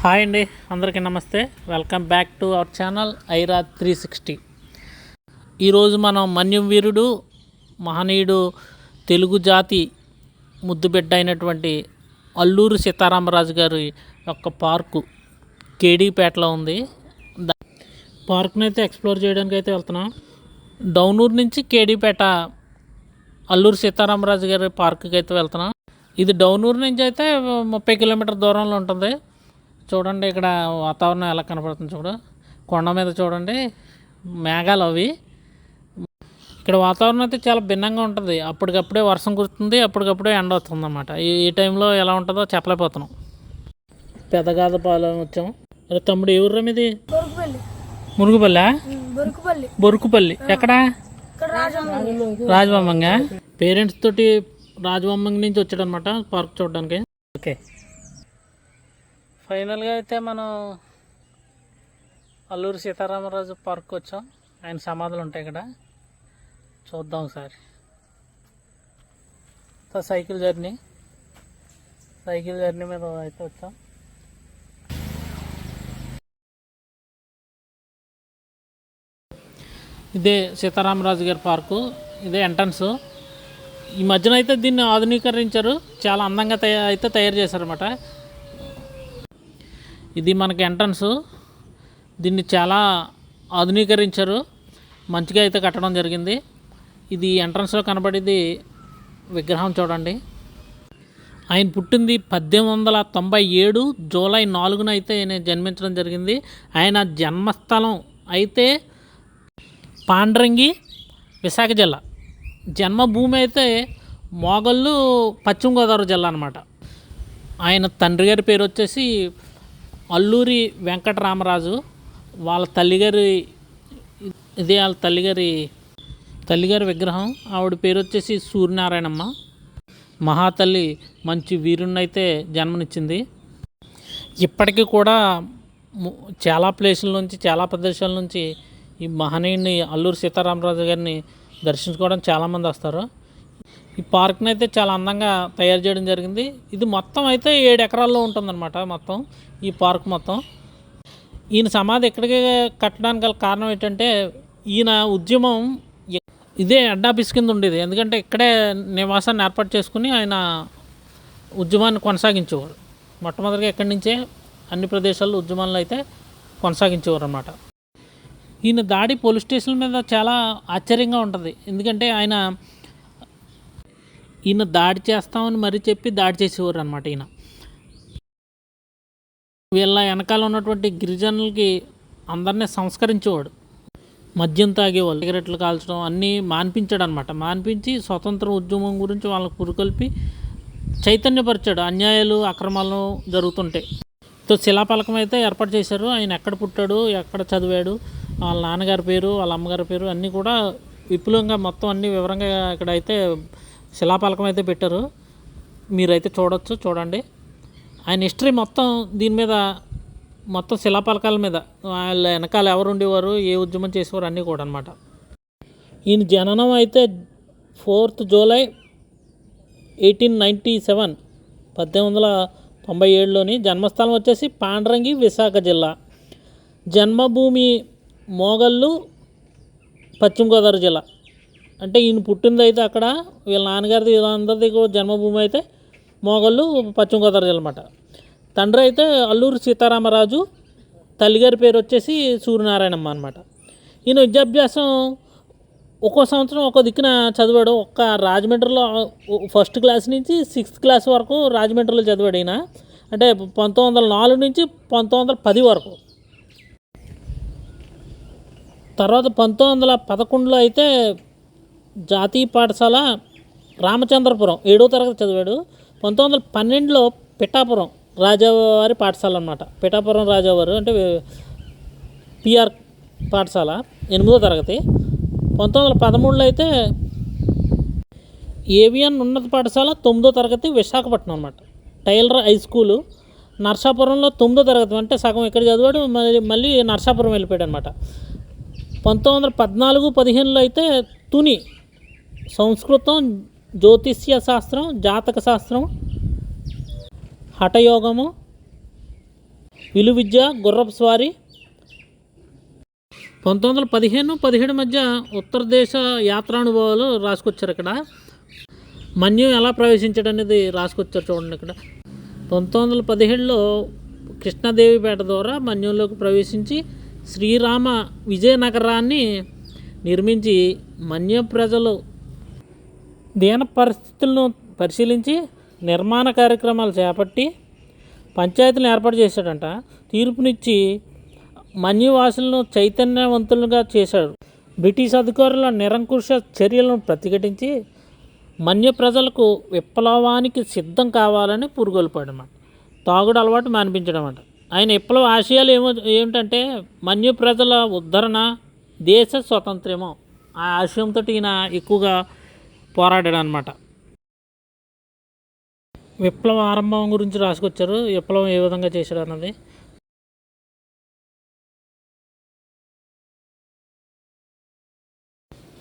Hi అండి అందరికీ నమస్తే. Welcome back to our channel Aira three sixty. ఈరోజు మనం మన్యం వీరుడు మహనీయుడు తెలుగు జాతి ముద్దుబిడ్డ అయినటువంటి అల్లూరు సీతారామరాజు గారి యొక్క పార్కు కేడీపేటలో ఉంది. దా- పార్క్ని అయితే ఎక్స్ప్లోర్ చేయడానికి అయితే వెళ్తున్నాం. డౌనూరు నుంచి కేడీపేట అల్లూరు సీతారామరాజు గారి పార్క్కి అయితే వెళ్తున్నాం. ఇది డౌనూరు నుంచి అయితే ముప్పై కిలోమీటర్ దూరంలో ఉంటుంది. చూడండి ఇక్కడ వాతావరణం ఎలా కనపడుతుంది చూడు. కొండ మీద చూడండి మేఘాలు అవి. ఇక్కడ వాతావరణం అయితే చాలా భిన్నంగా ఉంటుంది. అప్పటికప్పుడే వర్షం కురుతుంది అప్పటికప్పుడే ఎండ వస్తుంది అన్నమాట ఈ ఈ టైంలో ఎలా ఉంటుందో చెప్పలేకపోతున్నాం. పెదగాద పాలెం వచ్చాం అరే తమ్ముడు ఏ ఊర్రా మీది? మురుగుపల్లి? బొరుకుపల్లి. ఎక్కడ? రాజబొమ్మంగా పేరెంట్స్ తోటి రాజబొమ్మంగి నుంచి వచ్చాడు అనమాట పార్క్ చూడడానికి. ఓకే. ఫైనల్గా అయితే మనం అల్లూరు సీతారామరాజు పార్క్ వచ్చాం. ఆయన సమాధులు ఉంటాయి ఇక్కడ. చూద్దాం ఒకసారి. Cycle journey. సైకిల్ జర్నీ మీద అయితే వచ్చాం. ఇదే సీతారామరాజు గారి పార్కు. ఇదే ఎంట్రన్స్. ఈ మధ్యన అయితే దీన్ని ఆధునీకరించారు. చాలా అందంగా తయా అయితే తయారు చేశారన్నమాట. ఇది మనకి ఎంట్రన్స్. దీన్ని చాలా ఆధునీకరించారు. మంచిగా అయితే కట్టడం జరిగింది. ఇది ఎంట్రన్స్లో కనబడేది విగ్రహం చూడండి. ఆయన పుట్టింది పద్దెనిమిది వందల తొంభై ఏడు. జూలై నాలుగున అయితే ఆయన జన్మించడం జరిగింది. ఆయన జన్మస్థలం అయితే పాండ్రంగి విశాఖ జిల్లా. జన్మభూమి అయితే మోగళ్ళు పశ్చిమ గోదావరి జిల్లా అనమాట ఆయన తండ్రి గారి పేరు వచ్చేసి అల్లూరి వెంకటరామరాజు వాళ్ళ తల్లిగారి ఇది వాళ్ళ తల్లిగారి తల్లిగారి విగ్రహం. ఆవిడ పేరు వచ్చేసి సూర్యనారాయణమ్మ. మహాతల్లి మంచి వీరుణ్ణైతే జన్మనిచ్చింది. ఇప్పటికీ కూడా చాలా ప్లేసుల నుంచి చాలా ప్రదేశాల నుంచి ఈ మహనీయుని అల్లూరు సీతారామరాజు గారిని దర్శించుకోవడం చాలామంది వస్తారు. ఈ పార్క్ని అయితే చాలా అందంగా తయారు చేయడం జరిగింది. ఇది మొత్తం అయితే ఏడు ఎకరాల్లో ఉంటుందన్నమాట మొత్తం ఈ పార్క్ మొత్తం. ఈయన సమాధి ఎక్కడికి కట్టడానికి గల కారణం ఏంటంటే ఈయన ఉద్యమం ఇదే అడ్డాఫీస్ కింద ఉండేది. ఎందుకంటే ఇక్కడే నివాసాన్ని ఏర్పాటు చేసుకుని ఆయన ఉద్యమాన్ని కొనసాగించేవారు. మొట్టమొదటిగా ఎక్కడి నుంచే? అన్ని ప్రదేశాల్లో ఉద్యమాలను అయితే కొనసాగించేవారు అన్నమాట ఈయన దాడి పోలీస్ స్టేషన్ మీద చాలా ఆశ్చర్యంగా ఉంటుంది. ఎందుకంటే ఆయన ఈయన దాడి చేస్తామని మరీ చెప్పి దాడి చేసేవారు అనమాట ఈయన. వీళ్ళ వెనకాల ఉన్నటువంటి గిరిజనులకి అందరినీ సంస్కరించేవాడు. మద్యం తాగేవాళ్ళు సిగరెట్లు కాల్చడం అన్నీ మాన్పించాడు అనమాట మాన్పించి స్వతంత్ర ఉద్యమం గురించి వాళ్ళకు పురుకొల్పి చైతన్యపరిచాడు. అన్యాయాలు అక్రమాలు జరుగుతుంటాయి తో శిలాపలకం అయితే ఏర్పాటు చేశారు. ఆయన ఎక్కడ పుట్టాడు ఎక్కడ చదివాడు వాళ్ళ నాన్నగారి పేరు వాళ్ళ అమ్మగారి పేరు అన్నీ కూడా విపులంగా మొత్తం అన్ని వివరంగా ఇక్కడ అయితే శిలాపలకం అయితే పెట్టారు. మీరైతే చూడొచ్చు చూడండి. ఆయన హిస్టరీ మొత్తం దీని మీద మొత్తం శిలాపలకాల మీద వాళ్ళ వెనకాల ఎవరు ఉండేవారు ఏ ఉద్యమం చేసేవారు అన్నీ కూడా అనమాట ఈయన జననం అయితే fourth July eighteen ninety seven పద్దెనిమిది వందల తొంభై ఏడులోని జన్మస్థలం వచ్చేసి పాండ్రంగి విశాఖ జిల్లా. జన్మభూమి మోగళ్ళు పశ్చిమ గోదావరి జిల్లా. అంటే ఈయన పుట్టింది అయితే అక్కడ వీళ్ళ నాన్నగారిది వీళ్ళందరిది జన్మభూమి అయితే మోగళ్ళు పశ్చిమ గోదావరి జిల్లా తండ్రి అయితే అల్లూరు సీతారామరాజు తల్లిగారి పేరు వచ్చేసి సూర్యనారాయణమ్మ అనమాట ఈయన విద్యాభ్యాసం ఒక్కో సంవత్సరం ఒక్కో దిక్కున చదివాడు. ఒక్క రాజమండ్రిలో ఫస్ట్ క్లాస్ నుంచి సిక్స్త్ క్లాస్ వరకు రాజమండ్రిలో చదివాడు ఈయన. అంటే పంతొమ్మిది వందల నాలుగు నుంచి పంతొమ్మిది వందల పది వరకు. తర్వాత పంతొమ్మిది వందల పదకొండులో అయితే జాతీయ పాఠశాల రామచంద్రపురం ఏడో తరగతి చదివాడు. పంతొమ్మిది వందల పన్నెండులో పిఠాపురం రాజావారి పాఠశాల అనమాట పిఠాపురం రాజావారు అంటే పిఆర్ పాఠశాల ఎనిమిదో తరగతి. పంతొమ్మిది వందల పదమూడులో అయితే ఏవిఎన్ ఉన్నత పాఠశాల తొమ్మిదో తరగతి విశాఖపట్నం అనమాట టైలర్ హై స్కూలు. నర్సాపురంలో తొమ్మిదో తరగతి అంటే సగం ఇక్కడ చదివాడు? మళ్ళీ మళ్ళీ నర్సాపురం వెళ్ళిపోయాడు అనమాట పంతొమ్మిది వందల పద్నాలుగు పదిహేనులో అయితే తుని సంస్కృతం జ్యోతిష్య శాస్త్రం జాతక శాస్త్రం హఠయోగము విలు విద్య గుర్రపు స్వారీ. పంతొమ్మిది వందల పదిహేను పదిహేడు మధ్య ఉత్తర దేశ యాత్రానుభవాలు రాసుకొచ్చారు ఇక్కడ. మన్యం ఎలా ప్రవేశించాడు అనేది రాసుకొచ్చారు చూడండి ఇక్కడ. పంతొమ్మిది వందల పదిహేడులో కృష్ణాదేవిపేట ద్వారా మన్యంలోకి ప్రవేశించి శ్రీరామ విజయనగరాన్ని నిర్మించి మన్య ప్రజలు దీన పరిస్థితులను పరిశీలించి నిర్మాణ కార్యక్రమాలు చేపట్టి పంచాయతీలను ఏర్పాటు చేశాడంట. తీర్పునిచ్చి మన్యువాసులను చైతన్యవంతులుగా చేశాడు. బ్రిటిష్ అధికారుల నిరంకుశ చర్యలను ప్రతిఘటించి మన్య ప్రజలకు విప్లవానికి సిద్ధం కావాలని పురుగొల్పాడు అన్నమాట తాగుడు అలవాటు మానిపించడం అంట ఆయన విప్లవ ఆశయాలు ఏమో ఏమిటంటే మన్య ప్రజల ఉద్ధరణ దేశ స్వతంత్రమో ఆ ఆశయంతో ఈయన ఎక్కువగా పోరాడాడు అనమాట విప్లవ ఆరంభం గురించి రాసుకొచ్చారు. విప్లవం ఏ విధంగా చేశాడు అన్నది.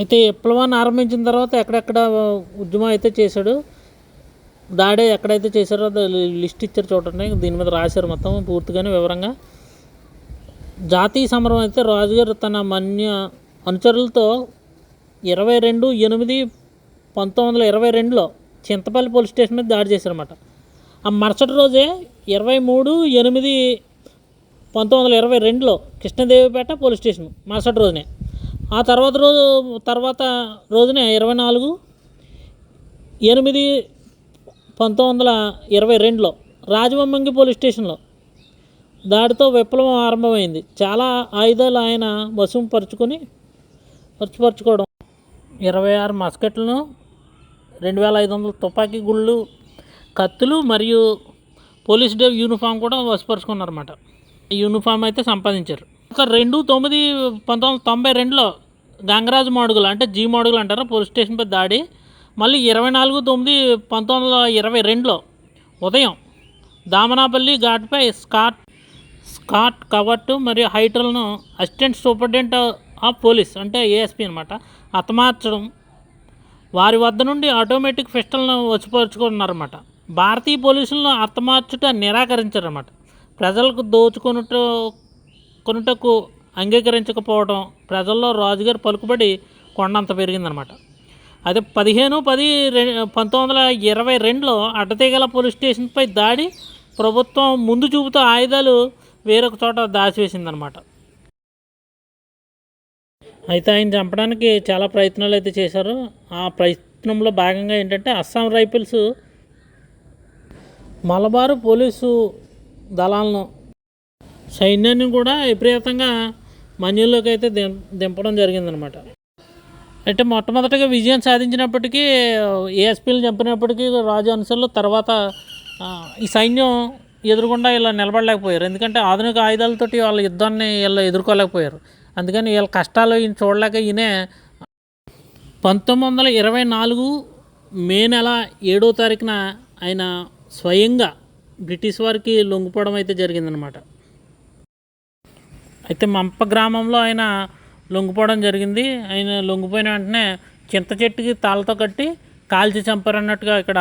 అయితే విప్లవాన్ని ఆరంభించిన తర్వాత ఎక్కడెక్కడ ఉద్యమం అయితే చేశాడు దాడే ఎక్కడైతే చేశారో లిస్ట్ ఇచ్చారు చూడండి. దీని మీద రాశారు మొత్తం పూర్తిగానే వివరంగా. జాతీయ సమరం అయితే రాజుగారు తన మన్య అనుచరులతో ఇరవై రెండు ఎనిమిది పంతొమ్మిది వందల ఇరవై రెండులో చింతపల్లి పోలీస్ స్టేషన్ మీద దాడి చేశారన్నమాట. ఆ మరుసటి రోజే ఇరవై మూడు ఎనిమిది పంతొమ్మిది వందల ఇరవై రెండులో కృష్ణదేవిపేట పోలీస్ స్టేషన్ మరుసటి రోజునే. ఆ తర్వాత రోజు తర్వాత రోజునే ఇరవై నాలుగు ఎనిమిది పంతొమ్మిది వందల ఇరవై రెండులో రాజమమ్మంగి పోలీస్ స్టేషన్లో దాడితో విప్లవం ఆరంభమైంది. చాలా ఆయుధాలు ఆయన వశం పరుచుకొని పరుచుపరుచుకోవడం. ఇరవై ఆరు మస్కెట్లను రెండు వేల ఐదు వందల తుపాకీ గుళ్ళు కత్తులు మరియు పోలీస్ డే యూనిఫామ్ కూడా వసపరుచుకున్నారన్నమాట. ఈ యూనిఫామ్ అయితే సంపాదించారు. ఒక రెండు తొమ్మిది పంతొమ్మిది వందల తొంభై రెండులో గంగరాజు మాడుగులు అంటే జీ మాడుగులు అంటారు పోలీస్ స్టేషన్పై దాడి. మళ్ళీ ఇరవై నాలుగు తొమ్మిది పంతొమ్మిది వందల ఇరవై రెండులో ఉదయం దామనాపల్లి ఘాట్పై స్కాట్ స్కాట్ కవర్ట్ మరియు హైటర్లను అసిస్టెంట్ సూపరింటెండెంట్ ఆఫ్ పోలీస్ అంటే ఏఎస్పీ అనమాట అతమార్చడం వారి వద్ద నుండి ఆటోమేటిక్ పిస్టల్ను వచ్చిపరుచుకున్నారన్నమాట భారతీయ పోలీసులను అర్థమార్చుట నిరాకరించారన్నమాట. ప్రజలకు దోచుకొనుట కొనుటకు అంగీకరించకపోవడం ప్రజల్లో రాజుగారి పలుకుబడి కొండంత పెరిగిందనమాట అదే పదిహేను పది పంతొమ్మిది వందల ఇరవై రెండులో అడ్డతీగల పోలీస్ స్టేషన్పై దాడి ప్రభుత్వం ముందు చూపుతో ఆయుధాలు వేరొక చోట దాచివేసిందనమాట అయితే ఆయన చంపడానికి చాలా ప్రయత్నాలు అయితే చేశారు. ఆ ప్రయత్నంలో భాగంగా ఏంటంటే అస్సాం రైఫిల్స్ మలబారు పోలీసు దళాలను సైన్యాన్ని కూడా విపరీతంగా మన్యుల్లోకి అయితే దిం దింపడం జరిగిందనమాట అంటే మొట్టమొదటిగా విజయం సాధించినప్పటికీ ఏఎస్పీలు చంపినప్పటికీ రాజు అనుసరులు తర్వాత ఈ సైన్యం ఎదురుకుండా ఇలా నిలబడలేకపోయారు. ఎందుకంటే ఆధునిక ఆయుధాలతోటి వాళ్ళ యుద్ధాన్ని వీళ్ళు ఎదుర్కోలేకపోయారు. అందుకని వీళ్ళ కష్టాలు ఈయన చూడలేక ఈయన పంతొమ్మిది వందల ఇరవై నాలుగు మే నెల ఏడో తారీఖున ఆయన స్వయంగా బ్రిటిష్ వారికి లొంగిపోవడం అయితే జరిగిందనమాట అయితే మంప గ్రామంలో ఆయన లొంగిపోవడం జరిగింది. ఆయన లొంగిపోయిన వెంటనే చింత చెట్టుకి తాళ్ళతో కట్టి కాల్చి చంపారన్నట్టుగా ఇక్కడ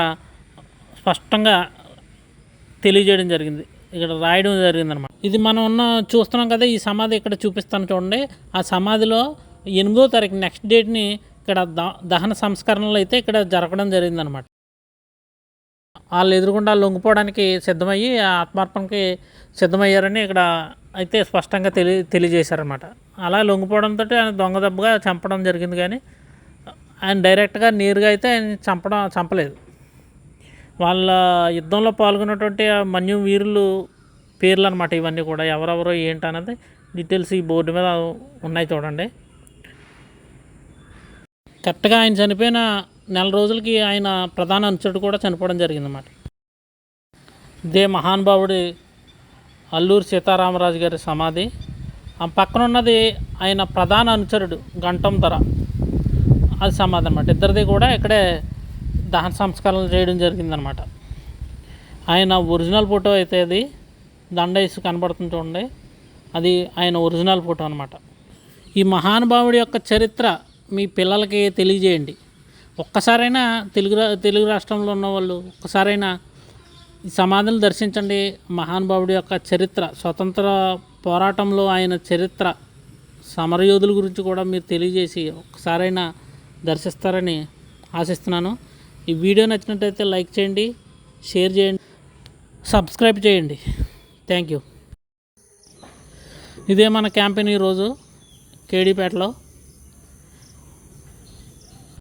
స్పష్టంగా తెలియజేయడం జరిగింది. ఇక్కడ రాయడం జరిగిందనమాట ఇది మనం ఉన్న చూస్తున్నాం కదా ఈ సమాధి ఇక్కడ చూపిస్తాను చూడండి. ఆ సమాధిలో ఎనిమిదో తారీఖు నెక్స్ట్ డేట్ని ఇక్కడ ద- దహన సంస్కరణలు అయితే ఇక్కడ జరగడం జరిగిందనమాట వాళ్ళు ఎదురుకుండా లొంగిపోవడానికి సిద్ధమయ్యి ఆ ఆత్మార్పణకి సిద్ధమయ్యారని ఇక్కడ అయితే స్పష్టంగా తెలి తెలియజేశారనమాట అలా లొంగిపోవడంతో ఆయన దొంగ దెబ్బగా చంపడం జరిగింది కానీ ఆయన డైరెక్ట్గా నేరుగా అయితే ఆయన చంపడం చంపలేదు. వాళ్ళ యుద్ధంలో పాల్గొన్నటువంటి ఆ మన్యు వీరులు పేర్లు అనమాట ఇవన్నీ కూడా. ఎవరెవరో ఏంటన్నది డీటెయిల్స్ ఈ బోర్డు మీద ఉన్నాయి చూడండి. కరెక్ట్గా ఆయన చనిపోయిన నెల రోజులకి ఆయన ప్రధాన అనుచరుడు కూడా చనిపోవడం జరిగిందన్నమాట. ఇదే మహానుభావుడి అల్లూరు సీతారామరాజు గారి సమాధి. ఆ పక్కన ఉన్నది ఆయన ప్రధాన అనుచరుడు గంటం ధర. అది సమాధి అనమాట ఇద్దరిది కూడా ఇక్కడే దహన సంస్కారాలు చేయడం జరిగిందనమాట. ఆయన ఒరిజినల్ ఫోటో అయితే అది దండ కనబడుతుంది చూడండి. అది ఆయన ఒరిజినల్ ఫోటో అనమాట. ఈ మహానుభావుడి యొక్క చరిత్ర మీ పిల్లలకి తెలియజేయండి. ఒక్కసారైనా తెలుగు రా తెలుగు రాష్ట్రంలో ఉన్న వాళ్ళు ఒక్కసారైనా ఈ సమాధిని దర్శించండి. మహానుభావుడి యొక్క చరిత్ర స్వతంత్ర పోరాటంలో ఆయన చరిత్ర సమరయోధుల గురించి కూడా మీరు తెలియజేసి ఒకసారైనా దర్శిస్తారని ఆశిస్తున్నాను. ఈ వీడియో నచ్చినట్టయితే లైక్ చేయండి షేర్ చేయండి సబ్స్క్రైబ్ చేయండి. థ్యాంక్ యూ ఇదే మన క్యాంపెయిన్ ఈరోజు కేడీపేటలో.